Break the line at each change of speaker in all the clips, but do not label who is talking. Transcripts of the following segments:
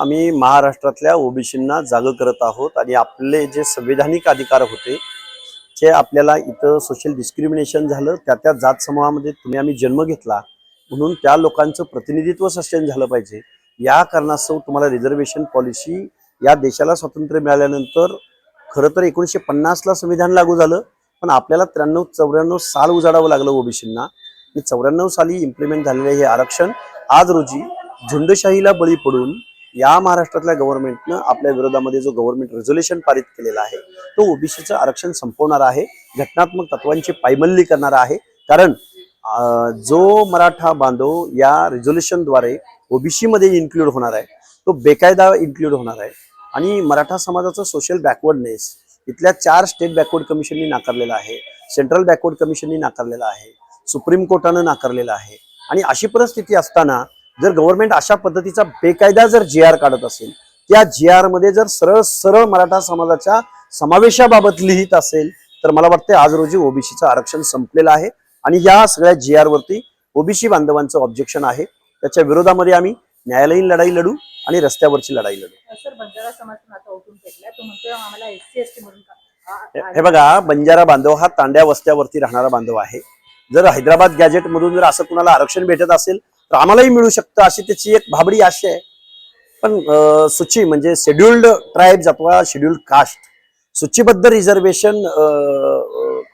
आम्ही महाराष्ट्रातल्या ओबीसींना जागं करत आहोत आणि आपले जे संवैधानिक अधिकार होते जे आपल्याला इथं सोशल डिस्क्रिमिनेशन झालं त्या त्या जात समूहामध्ये तुम्ही आम्ही जन्म घेतला म्हणून त्या लोकांचं प्रतिनिधित्व सस्टेन झालं पाहिजे. या कारणास्तव तुम्हाला रिझर्वेशन पॉलिसी या देशाला स्वातंत्र्य मिळाल्यानंतर खरं तर एकोणीसशे पन्नासला संविधान लागू झालं पण आपल्याला त्र्याण्णव चौऱ्याण्णव साल उजाडावं लागलं ओबीसींना. आणि चौऱ्याण्णव साली इम्प्लिमेंट झालेलं हे आरक्षण आज रोजी झुंडशाहीला बळी पडून या महाराष्ट्रातल्या गव्हर्नमेंटनं आपल्या विरोधामध्ये जो गव्हर्नमेंट रेझोल्युशन पारित केलेला आहे तो ओबीसीचं आरक्षण संपवणार आहे घटनात्मक तत्वांची पायमल्ली करणार आहे. कारण जो मराठा बांधव या रेझोल्युशनद्वारे ओबीसीमध्ये इन्क्लूड होणार आहे तो बेकायदा इन्क्लूड होणार आहे. आणि मराठा समाजाचं सोशल बॅकवर्डनेस इथल्या चार स्टेट बॅकवर्ड कमिशननी नाकारलेला आहे सेंट्रल बॅकवर्ड कमिशननी नाकारलेला आहे सुप्रीम कोर्टानं नाकारलेला आहे. आणि अशी परिस्थिती असताना जर गव्हर्नमेंट अशा पद्धतीचा बेकायदा जर जी आर काढत असेल त्या जी आरमध्ये जर सरळ सरळ मराठा समाजाच्या समावेशाबाबत लिहित असेल तर मला वाटतं आज रोजी ओबीसीचं आरक्षण संपलेलं आहे. आणि या सगळ्या जी आर वरती ओबीसी बांधवांचं ऑब्जेक्शन आहे. त्याच्या विरोधामध्ये आम्ही न्यायालयीन लढाई लढू आणि रस्त्यावरची लढाई लढू.
सर बंजारा समाज
हे बघा बंजारा बांधव हा तांड्या वस्त्यावरती राहणारा बांधव आहे. जर हैदराबाद गॅजेट मधून जर असं कुणाला आरक्षण भेटत असेल तर आम्हालाही मिळू शकतं अशी त्याची एक भाबडी आशा आहे. पण सूची म्हणजे शेड्युल्ड ट्राईब्स अथवा शेड्युल्ड कास्ट सूचीबद्ध रिझर्वेशन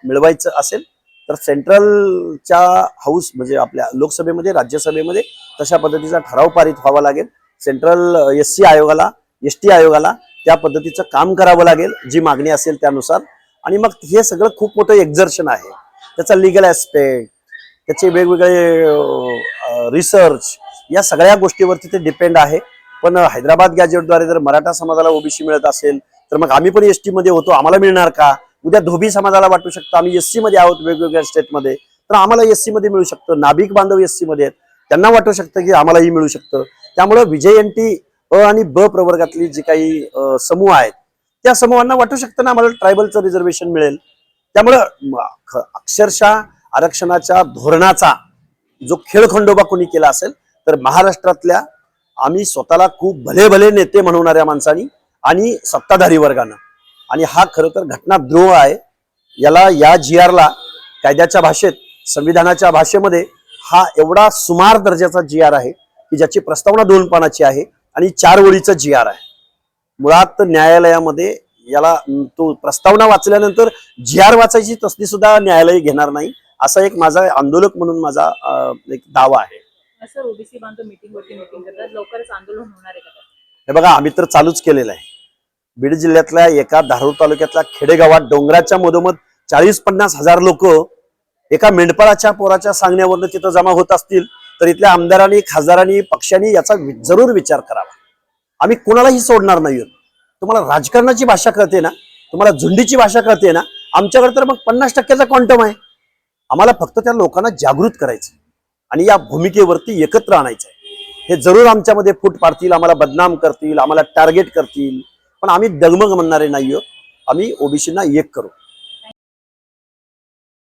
मिळवायचं असेल तर सेंट्रलच्या हाऊस म्हणजे आपल्या लोकसभेमध्ये राज्यसभेमध्ये तशा पद्धतीचा ठराव पारित व्हावा लागेल. सेंट्रल एस सी आयोगाला एस टी आयोगाला त्या पद्धतीचं काम करावं लागेल जी मागणी असेल त्यानुसार. आणि मग हे सगळं खूप मोठं एक्झर्शन आहे. त्याचा लिगल ॲस्पेक्ट त्याचे वेगवेगळे रिसर्च या सगळ्या गोष्टीवरती ते डिपेंड आहे. पण हैदराबाद गॅजेटद्वारे जर मराठा समाजाला ओबीसी मिळत असेल तर मग आम्ही पण एस टी मध्ये होतो. आम्हाला मिळणार का? उद्या धोबी समाजाला वाटू शकतं. आम्ही एसमध्ये आहोत वेगवेगळ्या स्टेटमध्ये तर आम्हाला एसमध्ये मिळू शकतं. नाभिक बांधव एसमध्ये आहेत. त्यांना वाटू शकतं की आम्हालाही मिळू शकतं. त्यामुळं विजय अ आणि ब प्रवर्गातली जी काही समूह आहेत त्या समूहांना वाटू शकतं ना आम्हाला ट्रायबलचं रिझर्वेशन मिळेल. त्यामुळं अक्षरशः आरक्षणाच्या धोरणाचा जो खेळ खंडोबा कोणी केला असेल तर महाराष्ट्रातल्या आम्ही स्वतःला खूप भले भले नेते म्हणवणाऱ्या माणसांनी आणि सत्ताधारी वर्गानं. आणि हा खरं तर घटनाद्रोह आहे. याला या जी आरला कायद्याच्या भाषेत संविधानाच्या भाषेमध्ये हा एवढा सुमार दर्जाचा जी आर आहे की ज्याची प्रस्तावना दोन पानाची आहे आणि चार ओळीचा जी आर आहे. मुळात न्यायालयामध्ये याला तो प्रस्तावना वाचल्यानंतर जी आर वाचायची तसली सुद्धा न्यायालय घेणार नाही. असा एक माझा आंदोलक म्हणून माझा एक दावा आहे.
सर ओबीसी बांधव मीटिंग वरती मीटिंग करतात. लवकरच आंदोलन होणार आहे का त्यात?
हे बघा आम्ही तर चालूच केलेलं आहे. बीड जिल्ह्यातल्या एका धारूर तालुक्यातल्या खेडेगावात डोंगराच्या मधोमध चाळीस पन्नास हजार लोक एका मेंढपाळाच्या पोराच्या सांगण्यावरनं तिथं जमा होत असतील तर इथल्या आमदारांनी खासदारांनी पक्षांनी याचा जरूर विचार करावा. आम्ही कोणालाही सोडणार नाही तुम्हाला राजकारणाची भाषा कळते ना? तुम्हाला झुंडीची भाषा कळते ना? आमच्याकडे तर मग पन्नास टक्क्याचा क्वांटम आहे. आम्हाला फक्त त्या लोकांना जागृत करायचं आणि या भूमिकेवरती एकत्र आणायचं हे जरूर आमच्यामध्ये फूट पाडतील आम्हाला बदनाम करतील आम्हाला टार्गेट करतील. पण आम्ही डगमग म्हणणारे नाही आहोत आम्ही ओबीसींना एक करू.